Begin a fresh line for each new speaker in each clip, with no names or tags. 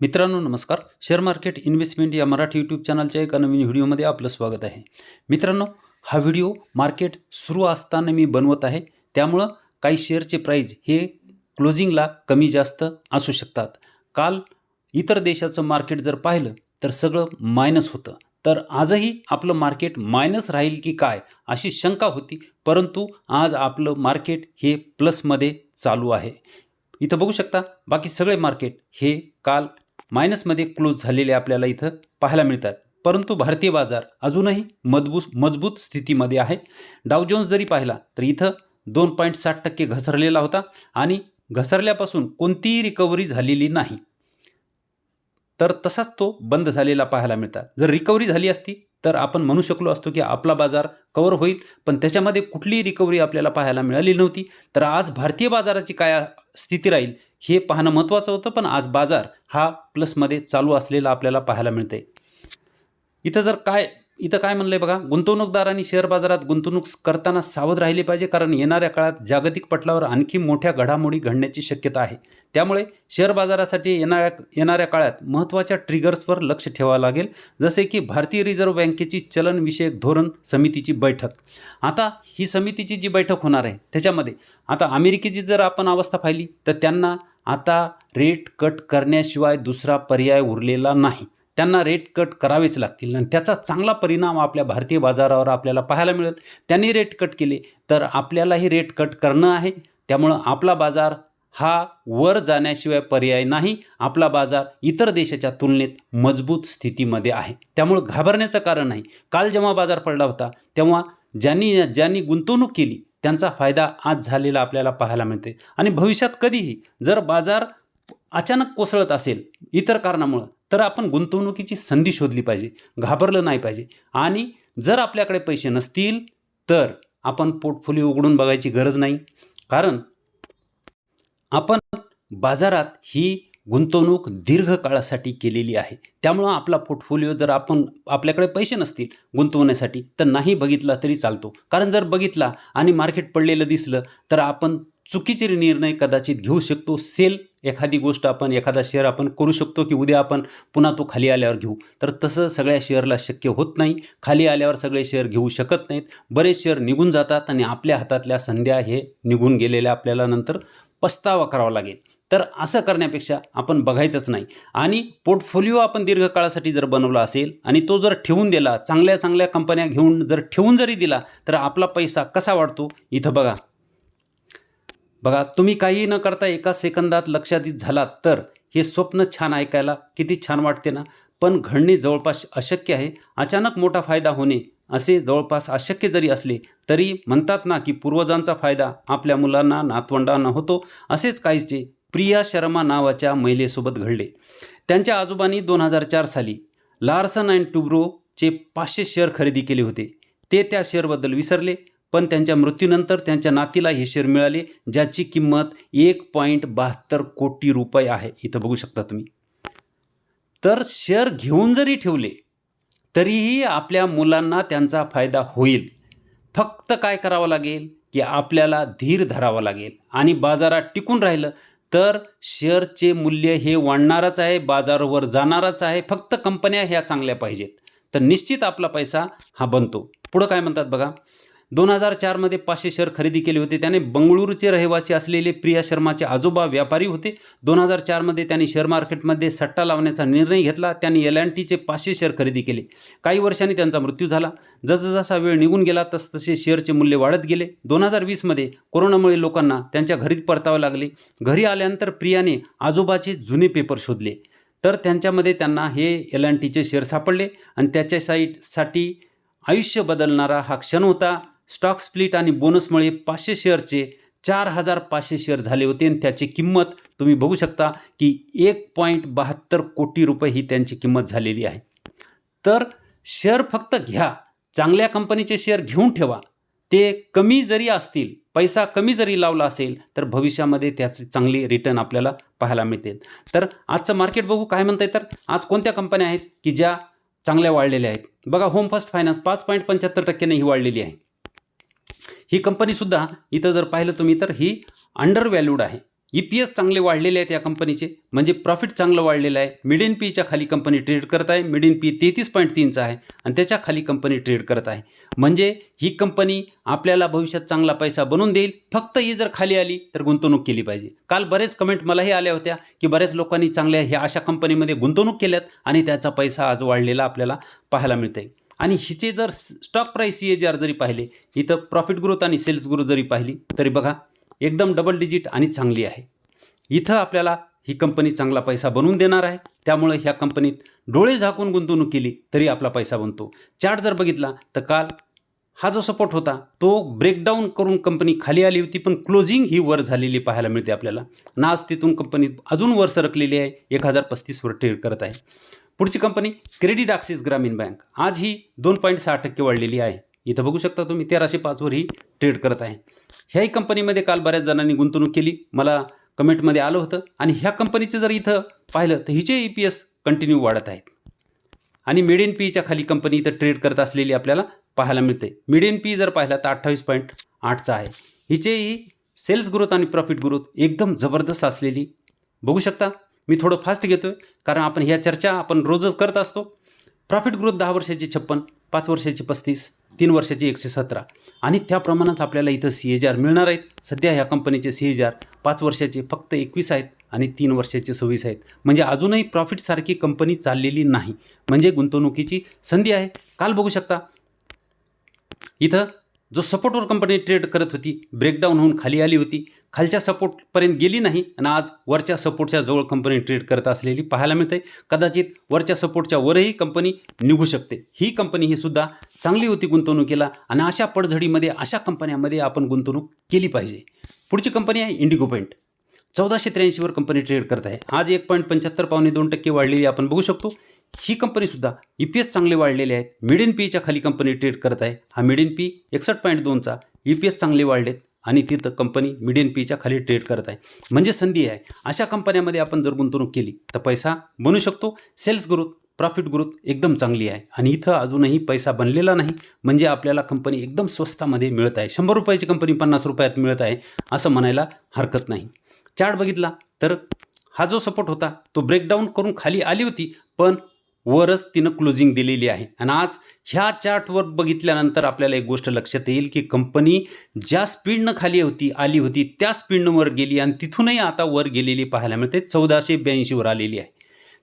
मित्रांनो नमस्कार. Share market investment या मराठी यूट्यूब चॅनलच्या एका नवीन व्हिडिओमध्ये आपलं स्वागत आहे. मित्रांनो हा व्हिडिओ मार्केट सुरू असताना मी बनवत आहे. त्यामुळं काही शेअरचे प्राईज हे क्लोजिंगला कमी जास्त असू शकतात. काल इतर देशाचं मार्केट जर पाहिलं तर सगळं मायनस होतं. तर आजही आपलं मार्केट मायनस राहील की काय अशी शंका होती. परंतु आज आपलं मार्केट हे प्लसमध्ये चालू आहे. इथं बघू शकता बाकी सगळे मार्केट हे काल मायनसमध्ये क्लोज झालेले आपल्याला इथं पाहायला मिळतात. परंतु भारतीय बाजार अजूनही मजबूत मजबूत स्थितीमध्ये आहे. डाव जोन्स जरी पाहिला तर इथं दोन पॉईंट साठ टक्के घसरलेला होता आणि घसरल्यापासून कोणतीही रिकव्हरी झालेली नाही. तर तसाच तो बंद झालेला पाहायला मिळतात. जर रिकव्हरी झाली असती तर आपण म्हणू शकलो असतो की आपला बाजार कवर होईल पण त्याच्यामध्ये कुठलीही रिकव्हरी आपल्याला पाहायला मिळाली नव्हती. तर आज भारतीय बाजाराची काय स्थिती राहील हे पाहणं महत्त्वाचं होतं पण आज बाजार हा प्लसमध्ये चालू असलेला आपल्याला पाहायला मिळते इथं जर काय इथं काय म्हणलंय बघा गुंतवणूकदारांनी शेअर बाजारात गुंतवणूक करताना सावध राहिली पाहिजे कारण येणाऱ्या काळात जागतिक पटलावर आणखी मोठ्या घडामोडी घडण्याची शक्यता आहे. त्यामुळे शेअर बाजारासाठी येणाऱ्या येणाऱ्या काळात महत्त्वाच्या ट्रिगर्सवर लक्ष ठेवावं लागेल जसे की भारतीय रिझर्व्ह बँकेची चलनविषयक धोरण समितीची बैठक. आता ही समितीची जी बैठक होणार आहे त्याच्यामध्ये आता अमेरिकेची जर आपण अवस्था पाहिली तर त्यांना आता रेट कट करण्याशिवाय दुसरा पर्याय उरलेला नाही. त्यांना रेट कट करावेच लागतील आणि त्याचा चांगला परिणाम आपल्या भारतीय बाजारावर आपल्याला पाहायला मिळेल. त्यांनी रेट कट केले तर आपल्यालाही रेट कट करणं आहे. त्यामुळं आपला बाजार हा वर जाण्याशिवाय पर्याय नाही. आपला बाजार इतर देशाच्या तुलनेत मजबूत स्थितीमध्ये आहे. त्यामुळं घाबरण्याचं कारण नाही. काल जेव्हा बाजार पडला होता तेव्हा ज्यांनी ज्यांनी गुंतवणूक केली त्यांचा फायदा आज झालेला आपल्याला पाहायला मिळते. आणि भविष्यात कधीही जर बाजार अचानक कोसळत असेल इतर कारणामुळं तर आपण गुंतवणुकीची संधी शोधली पाहिजे घाबरलं नाही पाहिजे. आणि जर आपल्याकडे पैसे नसतील तर आपण पोर्टफोलिओ उघडून बघायची गरज नाही. कारण आपण बाजारात ही गुंतवणूक दीर्घकाळासाठी केलेली आहे. त्यामुळं आपला पोर्टफोलिओ जर आपण आपल्याकडे पैसे नसतील गुंतवण्यासाठी तर नाही बघितला तरी चालतो. कारण जर बघितला आणि मार्केट पडलेलं दिसलं तर आपण चुकीचे निर्णय कदाचित घेऊ शकतो. सेल एखादी गोष्ट आपण एखादा शेअर आपण करू शकतो की उद्या आपण पुन्हा तो खाली आल्यावर घेऊ. तर तसं सगळ्या शेअरला शक्य होत नाही. खाली आल्यावर सगळे शेअर घेऊ शकत नाहीत. बरेच शेअर निघून जातात आणि आपल्या हातातल्या संध्या हे निघून गेलेल्या आपल्याला नंतर पस्तावा करावा लागेल. तर असं करण्यापेक्षा आपण बघायचंच नाही. आणि पोर्टफोलिओ आपण दीर्घकाळासाठी जर बनवला असेल आणि तो जर ठेवून दिला चांगल्या चांगल्या कंपन्या घेऊन जर ठेवून जरी दिला तर आपला पैसा कसा वाढतो? इथं बघा. बघा तुम्ही काहीही न करता एका सेकंदात लक्षातीत झालात तर हे स्वप्न छान ऐकायला किती छान वाटते ना? पण घडणे जवळपास अशक्य आहे. अचानक मोठा फायदा होणे असे जवळपास अशक्य जरी असले तरी म्हणतात ना की पूर्वजांचा फायदा आपल्या मुलांना नातवंडांना होतो. असेच काहीचे प्रिया शर्मा नावाच्या महिलेसोबत घडले. त्यांच्या आजोबांनी दोन हजार चार साली लार्सन अँड टुब्रोचे पाचशे शेअर खरेदी केले होते. ते त्या शेअरबद्दल विसरले पण त्यांच्या मृत्यूनंतर त्यांच्या नातीला हे शेअर मिळाले ज्याची किंमत एक पॉईंट बहात्तर कोटी रुपये आहे. इथं बघू शकता तुम्ही. तर शेअर घेऊन जरी ठेवले तरीही आपल्या मुलांना त्यांचा फायदा होईल. फक्त काय करावं लागेल? की आपल्याला धीर धरावा लागेल. आणि बाजारात टिकून राहिलं तर शेअरचे मूल्य हे वाढणारच आहे बाजारावर जाणारच आहे फक्त कंपन्या ह्या चांगल्या पाहिजेत. तर निश्चित आपला पैसा हा बनतो. पुढं काय म्हणतात बघा? दोन हजार चारमध्ये पाचशे शेअर खरेदी केले होते. त्याने बंगळुरूचे रहिवासी असलेले प्रिया शर्माचे आजोबा व्यापारी होते. दोन हजार चारमध्ये त्यांनी शेअर मार्केटमध्ये सट्टा लावण्याचा निर्णय घेतला. त्यांनी एल अँड टीचे पाचशे शेअर खरेदी केले. काही वर्षांनी त्यांचा मृत्यू झाला. जसजसा वेळ निघून गेला तसतसे शेअरचे मूल्य वाढत गेले. दोन हजार वीसमध्ये कोरोनामुळे लोकांना त्यांच्या घरीत परतावे लागले. घरी आल्यानंतर प्रियाने आजोबाचे जुने पेपर शोधले. तर त्यांच्यामध्ये त्यांना हे एल अँड टीचे शेअर सापडले. आणि त्याच्या साईटसाठी आयुष्य बदलणारा हा क्षण होता. स्टॉक स्प्लिट आणि बोनसमुळे पाचशे शेअरचे चार हजार पाचशे शेअर झाले होते आणि त्याची किंमत तुम्ही बघू शकता की एक पॉईंट बहात्तर कोटी रुपये ही त्यांची किंमत झालेली आहे. तर शेअर फक्त घ्या चांगल्या कंपनीचे शेअर घेऊन ठेवा. ते कमी जरी असतील पैसा कमी जरी लावला असेल तर भविष्यामध्ये त्याचे चांगले रिटर्न आपल्याला पाहायला मिळतील. तर आजचं मार्केट बघू काय म्हणताय तर आज कोणत्या कंपन्या आहेत की ज्या चांगल्या वाढलेल्या आहेत? बघा होम फर्स्ट फायनान्स पाच पॉईंट पंच्याहत्तर टक्क्याने ही वाढलेली आहे. ही कंपनीसुद्धा इथं जर पाहिलं तुम्ही तर ही अंडर व्हॅल्यूड आहे. ई पी एस चांगले वाढलेले आहेत या कंपनीचे म्हणजे प्रॉफिट चांगलं वाढलेलं आहे. मिड इन पीच्या खाली कंपनी ट्रेड करत आहे. मिड इन पी तेहतीस पॉईंट तीनचा आहे. आणि त्याच्याखाली कंपनी ट्रेड करत आहे. म्हणजे ही कंपनी आपल्याला भविष्यात चांगला पैसा बनवून देईल. फक्त ही जर खाली आली तर गुंतवणूक केली पाहिजे. काल बरेच कमेंट मलाही आल्या होत्या की बऱ्याच लोकांनी चांगल्या ह्या अशा कंपनीमध्ये गुंतवणूक केल्यात आणि त्याचा पैसा आज वाढलेला आपल्याला पाहायला मिळते आणि हिचे जर stock price C A G R जरी पाहिले इथं प्रॉफिट ग्रोथ आणि सेल्स ग्रोथ जरी पाहिली तरी बघा एकदम डबल डिजिट आणि चांगली आहे. इथं आपल्याला ही कंपनी चांगला पैसा बनवून देणार आहे. त्यामुळे ह्या कंपनीत डोळे झाकून गुंतवणूक केली तरी आपला पैसा बनतो. चार्ट जर बघितला तर काल हा जो सपोर्ट होता तो ब्रेकडाऊन करून कंपनी खाली आली होती पण क्लोजिंग ही वर झालेली पाहायला मिळते आपल्याला. नाज आज तिथून कंपनी अजून वर सरकलेली आहे एक हजार पस्तीसवर ट्रेड करत आहे. पुढची company credit access Grameen bank आज ही दोन पॉईंट सहा टक्के वाढलेली आहे. इथं बघू शकता तुम्ही तेराशे पाचवर ही ट्रेड करत आहे. ह्याही कंपनीमध्ये काल बऱ्याच जणांनी गुंतवणूक केली. मला कमेंटमध्ये आलं होतं. आणि ह्या कंपनीचं जर इथं पाहिलं तर हिचे ई पी एस कंटिन्यू वाढत आहेत. आणि मेड एन पीच्या खाली कंपनी इथं ट्रेड करत असलेली आपल्याला पाहायला मिळते. मिडियन पी जर पाहिला तर अठ्ठावीस पॉईंट आठचा आहे. हिचेही सेल्स ग्रोथ आणि प्रॉफिट ग्रोथ एकदम जबरदस्त असलेली. बघू शकता मी थोडं फास्ट घेतो आहे कारण आपण ह्या चर्चा आपण रोजच करत असतो. प्रॉफिट ग्रोथ दहा वर्षाची छप्पन पाच वर्षाची पस्तीस तीन वर्षाची एकशे सतरा. आणि त्या प्रमाणात आपल्याला इथं सी ए आर मिळणार आहेत. सध्या ह्या कंपनीचे सी ए आर पाच वर्षाचे फक्त एकवीस आहेत आणि तीन वर्षाचे सव्वीस आहेत. म्हणजे अजूनही प्रॉफिटसारखी कंपनी चाललेली नाही. म्हणजे गुंतवणुकीची संधी आहे. काल बघू शकता इथं जो सपोर्टवर कंपनी ट्रेड करत होती ब्रेकडाऊन होऊन खाली आली होती खालच्या सपोर्टपर्यंत गेली नाही आणि आज वरच्या सपोर्टच्या जवळ कंपनी ट्रेड करत असलेली पाहायला मिळते कदाचित वरच्या सपोर्टच्या वरही कंपनी निघू शकते. ही कंपनी ही सुद्धा चांगली होती गुंतवणुकीला आणि अशा पडझडीमध्ये अशा कंपन्यांमध्ये आपण गुंतवणूक केली पाहिजे. पुढची कंपनी आहे इंडिगो पेंट चौदाशे त्र्याऐंशीवर कंपनी ट्रेड करत आहे. आज एक पॉईंट पंच्याहत्तर पावणे दोन टक्के वाढलेली आपण बघू शकतो. ही कंपनीसुद्धा ई पी एस चांगले वाढलेले आहेत. मिड एन पीच्या खाली कंपनी ट्रेड करत आहे. हा मिड एन पी एकसष्ट पॉईंट दोनचा ई पी एस चांगले वाढलेत आणि तिथं कंपनी मिड एन पीच्या खाली ट्रेड करत आहे. म्हणजे संधी आहे. अशा कंपन्यामध्ये आपण जर गुंतवणूक केली तर पैसा बनू शकतो. सेल्स ग्रोथ प्रॉफिट ग्रोथ एकदम चांगली आहे. आणि इथं अजूनही पैसा बनलेला नाही. म्हणजे आपल्याला कंपनी एकदम स्वस्तामध्ये मिळत आहे. शंभर रुपयाची कंपनी पन्नास रुपयात मिळत आहे असं म्हणायला हरकत नाही. चार्ट बघितला तर हा जो सपोर्ट होता तो ब्रेकडाऊन करून खाली आली होती. पण वरच तिनं क्लोजिंग दिलेली आहे. आणि आज ह्या चार्टवर बघितल्यानंतर आपल्याला एक गोष्ट लक्षात येईल की कंपनी ज्या स्पीडनं खाली होती आली होती त्या स्पीडनं वर गेली आणि तिथूनही आता वर गेलेली पाहायला मिळते. चौदाशे ब्याऐंशीवर आलेली आहे.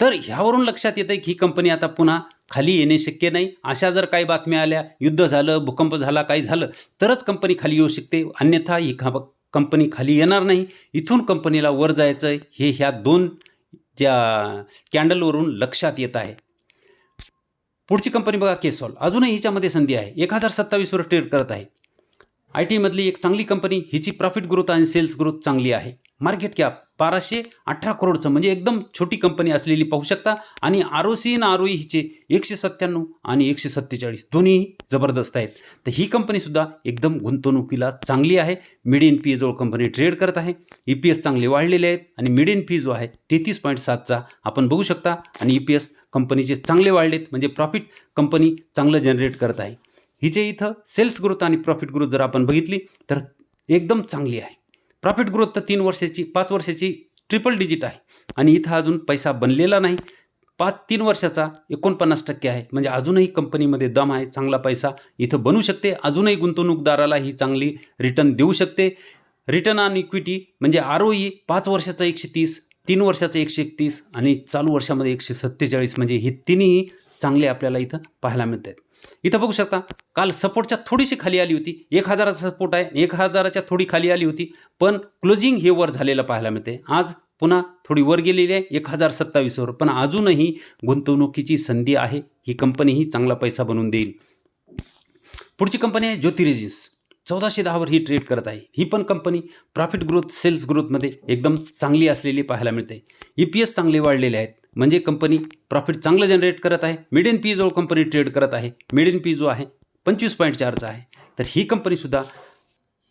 तर ह्यावरून लक्षात येतं की ही कंपनी आता पुन्हा खाली येणे शक्य नाही. अशा जर काही बातम्या आल्या युद्ध झालं भूकंप झाला काही झालं तरच कंपनी खाली येऊ शकते. अन्यथा ही खा कंपनी खाली येणार नाही. इथून कंपनीला वर जायचं आहे हे ह्या दोन त्या कॅन्डलवरून लक्षात येत आहे. पुढची कंपनी बघा केसॉल अजूनही हिच्यामध्ये संधी आहे. एक हजार सत्तावीसवर ट्रेड करत आहे. आय टीमधली एक चांगली कंपनी हिची प्रॉफिट ग्रोथ आणि सेल्स ग्रोथ चांगली आहे. मार्केट कॅप बाराशे अठरा करोडचं म्हणजे एकदम छोटी कंपनी असलेली पाहू शकता. आणि आर ओ सी आणि आर ओ हिचे एकशे सत्त्याण्णव आणि एकशे सत्तेचाळीस दोन्ही जबरदस्त आहेत. तर ही कंपनीसुद्धा एकदम गुंतवणुकीला चांगली आहे. मिड इन पी जवळ कंपनी ट्रेड करत आहे. ई पी एस चांगले वाढलेले आहेत आणि मिड इन पी जो आहे तेहतीस पॉईंट सातचा आपण बघू शकता. आणि ई पी एस कंपनीचे चांगले वाढलेत म्हणजे प्रॉफिट कंपनी चांगलं जनरेट करत आहे. हिचे इथं सेल्स ग्रोथ आणि प्रॉफिट ग्रोथ जर आपण बघितली तर एकदम चांगली आहे. प्रॉफिट ग्रोथ तर तीन वर्षाची पाच वर्षाची ट्रिपल डिजिट आहे. आणि इथं अजून पैसा बनलेला नाही. पाच तीन वर्षाचा एकोणपन्नास टक्के आहे. म्हणजे अजूनही कंपनीमध्ये दम आहे. चांगला पैसा इथं बनू शकते. अजूनही गुंतवणूकदाराला ही चांगली रिटर्न देऊ शकते. रिटर्न ऑन इक्विटी म्हणजे आर ओ ई पाच वर्षाचा एकशे तीस तीन वर्षाचा एकशे एकतीस आणि चालू वर्षामध्ये एकशे सत्तेचाळीस. म्हणजे हे तिन्ही चांगले आपल्याला इथं पाहायला मिळत आहेत इथं बघू शकता काल सपोर्टच्या थोडीशी खाली आली होती. एक हजाराचा सपोर्ट आहे एक हजाराच्या थोडी खाली आली होती. पण क्लोजिंग हे वर झालेलं पाहायला मिळते आज पुन्हा थोडी वर गेलेली आहे एक हजार सत्तावीसवर पण अजूनही गुंतवणुकीची संधी आहे. ही कंपनीही चांगला पैसा बनवून देईल. पुढची कंपनी आहे ज्योतिरेजिन्स. चौदाशे दहावर ही ट्रेड करत आहे. ही पण कंपनी प्रॉफिट ग्रोथ सेल्स ग्रोथमध्ये एकदम चांगली असलेली पाहायला मिळते ई पी एस चांगले वाढलेले आहेत. म्हणजे कंपनी प्रॉफिट चांगलं जनरेट करत आहे. मिड एन पी जवळ कंपनी ट्रेड करत आहे. मिड एन पी जो आहे पंचवीस पॉईंट चारचा आहे. तर ही कंपनीसुद्धा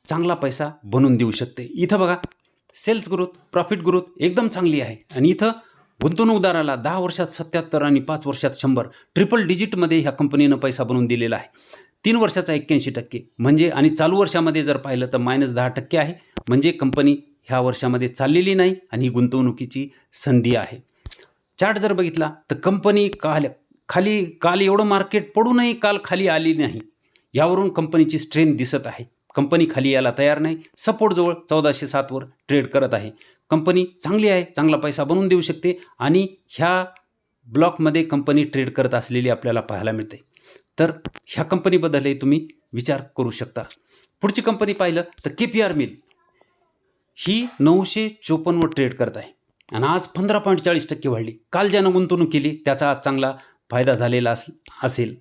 चांगला पैसा बनवून देऊ शकते. इथं बघा सेल्स ग्रोथ प्रॉफिट ग्रोथ एकदम चांगली आहे. आणि इथं गुंतवणूकदाराला दहा वर्षात सत्याहत्तर आणि पाच वर्षात शंभर ट्रिपल डिजिटमध्ये ह्या कंपनीनं पैसा बनवून दिलेला आहे. तीन वर्षाचा एक्क्याऐंशी टक्के. म्हणजे आणि चालू वर्षामध्ये जर पाहिलं तर मायनस दहा टक्के आहे. म्हणजे कंपनी ह्या वर्षामध्ये चाललेली नाही आणि ही गुंतवणुकीची संधी आहे. चार्ट जर बघितला तर कंपनी काल खाली काल एवढं मार्केट पडूनही काल खाली आली नाही. यावरून कंपनीची स्ट्रेंथ दिसत आहे. कंपनी खाली यायला तयार नाही. सपोर्टजवळ चौदाशे सातवर ट्रेड करत आहे. कंपनी चांगली आहे चांगला पैसा बनवून देऊ शकते आणि ह्या ब्लॉकमध्ये कंपनी ट्रेड करत असलेली आपल्याला पाहायला मिळते. तर ह्या कंपनीबद्दलही तुम्ही विचार करू शकता. पुढची कंपनी पाहिलं तर के पी आर मिल ही नऊशे चोपन्नवर ट्रेड करत आहे. आणि आज पंधरा पॉईंट चाळीस टक्के वाढली. काल ज्यानं गुंतवणूक केली त्याचा आज चांगला फायदा झालेला अस असेल.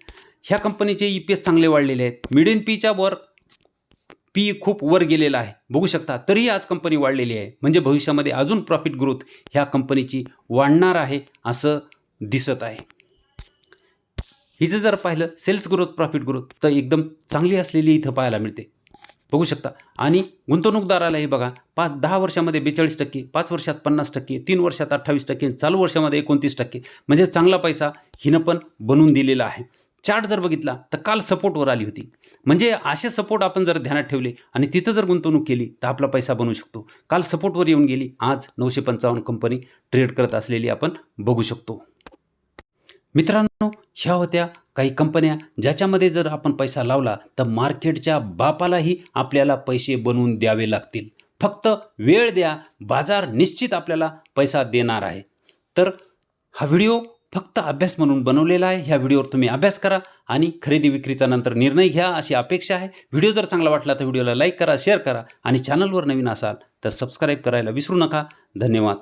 ह्या कंपनीचे ई पी एस चांगले वाढलेले आहेत. मिडियन पीच्या वर पी खूप वर गेलेला आहे. बघू शकता तरीही आज कंपनी वाढलेली आहे. म्हणजे भविष्यामध्ये अजून प्रॉफिट ग्रोथ ह्या कंपनीची वाढणार आहे असं दिसत आहे. हिचं जर पाहिलं सेल्स ग्रोथ प्रॉफिट ग्रोथ तर एकदम चांगली असलेली इथं पाहायला मिळते. बघू शकता. आणि गुंतवणूकदारालाही बघा पाच दहा वर्षामध्ये बेचाळीस टक्के पाच वर्षात पन्नास टक्के तीन वर्षात अठ्ठावीस टक्के चालू वर्षामध्ये एकोणतीस टक्के. म्हणजे चांगला पैसा हिनं पण बनवून दिलेला आहे. चार्ट जर बघितला तर काल सपोर्टवर आली होती. म्हणजे असे सपोर्ट आपण जर ध्यानात ठेवले आणि तिथं जर गुंतवणूक केली तर आपला पैसा बनवू शकतो. काल सपोर्टवर येऊन गेली आज नऊशे पंचावन्न कंपनी ट्रेड करत असलेली आपण बघू शकतो. मित्रांनो ह्या होत्या काही कंपन्या ज्याच्यामध्ये जर आपण पैसा लावला तर मार्केटच्या बापालाही आपल्याला पैसे बनवून द्यावे लागतील. फक्त वेळ द्या बाजार निश्चित आपल्याला पैसा देणार आहे. तर हा व्हिडिओ फक्त अभ्यास म्हणून बनवलेला आहे. ह्या व्हिडिओवर तुम्ही अभ्यास करा आणि खरेदी विक्रीचा नंतर निर्णय घ्या अशी अपेक्षा आहे. व्हिडिओ जर चांगला वाटला तर व्हिडिओला लाईक करा शेअर करा आणि चॅनलवर नवीन असाल तर सबस्क्राईब करायला विसरू नका. धन्यवाद.